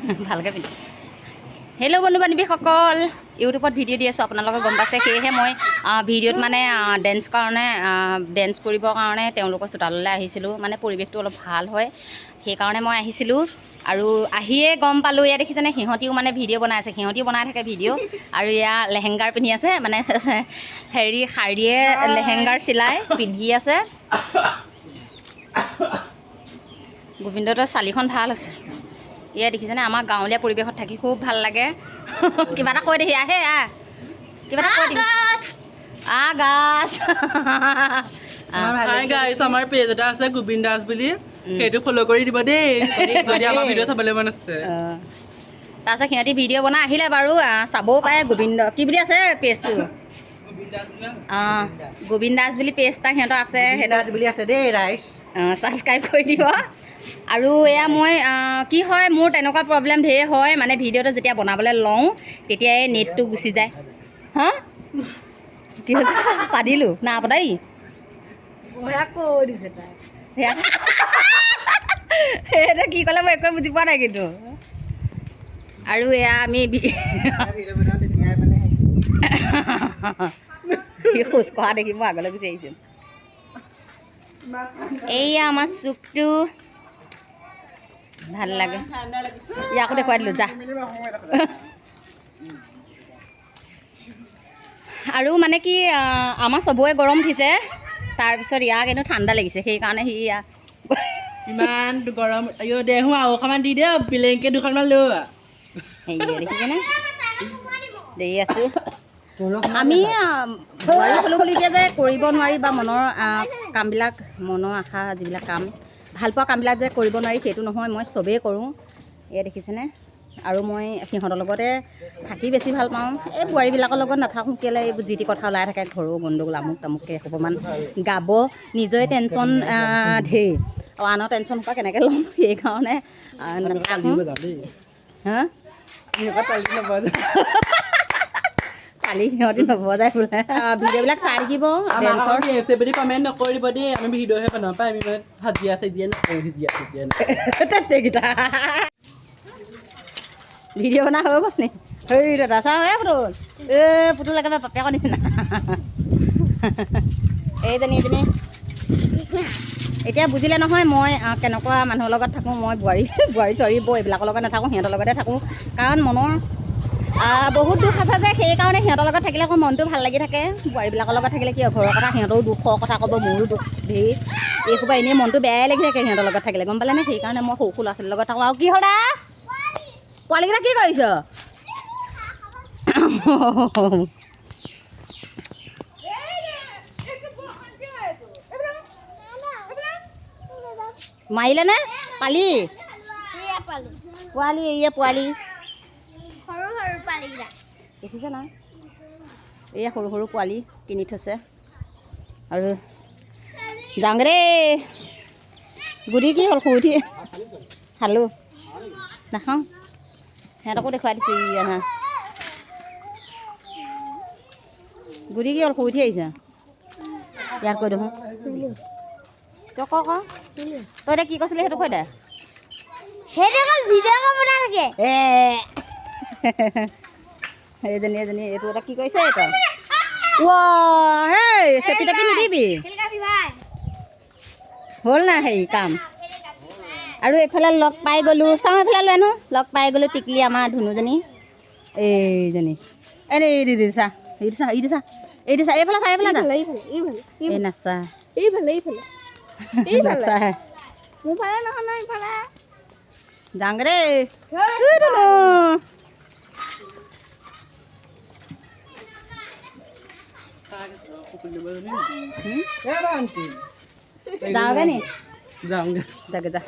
ভালকৈ পিন্ধি। হেল্ল' বন্ধু বান্ধৱীসকল ইউটিউবত ভিডিঅ' দি আছোঁ আপোনালোকে গম পাইছে সেয়েহে মই ভিডিঅ'ত মানে ডেন্স কাৰণে ডেন্স কৰিবৰ কাৰণে তেওঁলোকৰ চোতাললৈ আহিছিলোঁ। মানে পৰিৱেশটো অলপ ভাল হয় সেইকাৰণে মই আহিছিলোঁ। আৰু আহিয়ে গম পালোঁ এয়া দেখিছেনে সিহঁতিও মানে ভিডিঅ' বনাই আছে সিহঁতিও বনাই থাকে ভিডিঅ' আৰু এয়া লেহেংগাৰ পিন্ধি আছে মানে হেৰি শাৰীয়ে লেহেংগাৰ চিলাই পিন্ধি আছে। গোবিন্দতৰ চালিখন ভাল হৈছে। এয়া দেখিছেনে আমাৰ গাঁৱলীয়া পৰিৱেশত থাকি খুব ভালো লাগে। কিবা এটা কৈ দেহি আহে আহ। কিবা এটা কৈ দিবি। আ গাছ হাই গাইছ আমাৰ পেজ এটা আছে গোবিন্দ দাস বুলি। সেইটো ফ'ল' কৰি দিব দেই। যদি আমাৰ ভিডিঅ' চাবলৈ মন আছে। তাৰপিছত সিহঁতি ভিডিঅ' বনাই আহিলে বাৰু চাবও পাৰে গোবিন্দ। কি বুলি আছে পেজটো অঁ গোবিন্দ দাস বুলি পেজ এটা সিহঁতৰ আছে। সেইটো বুলি আছে দেই ৰাইজ ছাবস্ক্ৰাইব কৰি দিব। আৰু এয়া মই কি হয় মোৰ তেনেকুৱা প্ৰব্লেম ধেৰ হয় মানে ভিডিঅ'টো যেতিয়া বনাবলৈ লওঁ তেতিয়া এই নেটটো গুচি যায়। হা? কি হৈছে? পাদিলোঁ না সেয়া। সেইটো কি ক'লে মই একোৱে বুজি পোৱা নাই কিন্তু। আৰু এয়া আমি সি খোজ কঢ়া দেখি মই আগলৈ গুচি আহিছোঁ। এইয়া আমাৰ চুকটো। ভাল লাগে। ইয়াকো দেখুৱাই দিলোঁ যা। আৰু মানে কি আমাৰ চবৰে গৰম উঠিছে। তাৰপিছত ইয়াক এনেও ঠাণ্ডা লাগিছে সেইকাৰণে সি ইয়াক ইমান গৰম। দেহো আৰু অকণমান দি দে বিলেংকে দুখনমান লৈ দেখিছেনে দেৰি আছোঁ। আমি বোৱাৰী হ'লোঁ এতিয়া যে কৰিব নোৱাৰি বা মনৰ কামবিলাক মনৰ আশা যিবিলাক কাম ভালপোৱা কামবিলাক যে কৰিব নোৱাৰি সেইটো নহয় মই চবেই কৰোঁ। এয়া দেখিছেনে? আৰু মই সিহঁতৰ লগতে থাকি বেছি ভাল পাওঁ। এই বোৱাৰীবিলাকৰ লগত নাথাকোঁ কেলৈ এইবোৰ যি টি কথা ওলাই থাকে ঘৰো গণ্ডগোল আমুক তামুককৈ এসোপামান গাব। নিজৰে টেনশ্যন ধেৰ আৰু আনৰ টেনশ্যন পৰা কেনেকৈ ল'ম সেইকাৰণে নাথাকোঁ। হা? কালি সিহঁতি নবজাই বোলে। ভিডিঅ'বিলাক চাই থাকিব বুলি কমেণ্ট নকৰিব দেই আমি ভিডিঅ'হে বনাব পাই আমি মানে ভাজিয়া চাজিয়া নকৰোঁ ভিজিয়া চিজিয়া তেতেকেইটা ভিডিঅ' বনা হৈ গ'ল নি? হেই দাদা চাওঁ এই পুতুল। এই পুতুল একেবাৰে বাপেকৰ নিচিনা। এইজনী এইজনী এতিয়া বুজিলে নহয় মই কেনেকুৱা মানুহৰ লগত থাকোঁ মই বোৱাৰী বোৱাৰী চোৱাৰী বৌ এইবিলাকৰ লগত নাথাকোঁ সিহঁতৰ লগতে থাকোঁ। কাৰণ মনৰ বহুত দুখ আছে যে সেইকাৰণে সিহঁতৰ লগত থাকিলে আকৌ মনটো ভাল লাগি থাকে। বোৱাৰীবিলাকৰ লগত থাকিলে কি ঘৰৰ কথা সিহঁতৰো দুখৰ কথা ক'ব মোৰো দুখ ধেৰ। এইসোপা এনেই মনটো বেয়াই লাগি থাকে সিহঁতৰ লগত থাকিলে গম পালেনে সেইকাৰণে মই সৰু সৰু ল'ৰা ছোৱালীৰ লগত থাকোঁ। আৰু কি হ'ল দা পোৱালীকেইটা কি কৰিছ? মাৰিলেনে পালি? পোৱালি এয়া পোৱালি। দেখিছে না? এয়া সৰু সৰু পোৱালি কিনি থৈছে। আৰু যাওঁগে দেই। গুটি কি হ'ল শুই উঠি খালোঁ। নাখাওঁ। সিহঁতকো দেখুৱাই দিছোঁ ই আহা। গুটি কি হ'ল শুই উঠি আহিছে? ইয়াত কৈ দেখোন। তই ক তই এতিয়া কি কৈছিলি সেইটো কৈ দে। এ এইজনী এজনী এইটো এটা কি কৰিছে ৱা হেই চেপি টেপি নিদিবি হ'ল না হেৰি কাম। আৰু এইফালে লগ পাই গ'লোঁ চাওঁ এইফালে লৈ আনো। লগ পাই গ'লোঁ টিকলি আমাৰ ধুনুজনী। এইজনী। এই এই দি চা এইটো চা এইটো চা এইটো চা এইফালে চা এইফালে চা এই নাচা। নাচা যাওঁগে দেই ঐ ধুনু হুম? যাওঁগে নি যাওঁ গে নি যাওঁ গে যাগে যা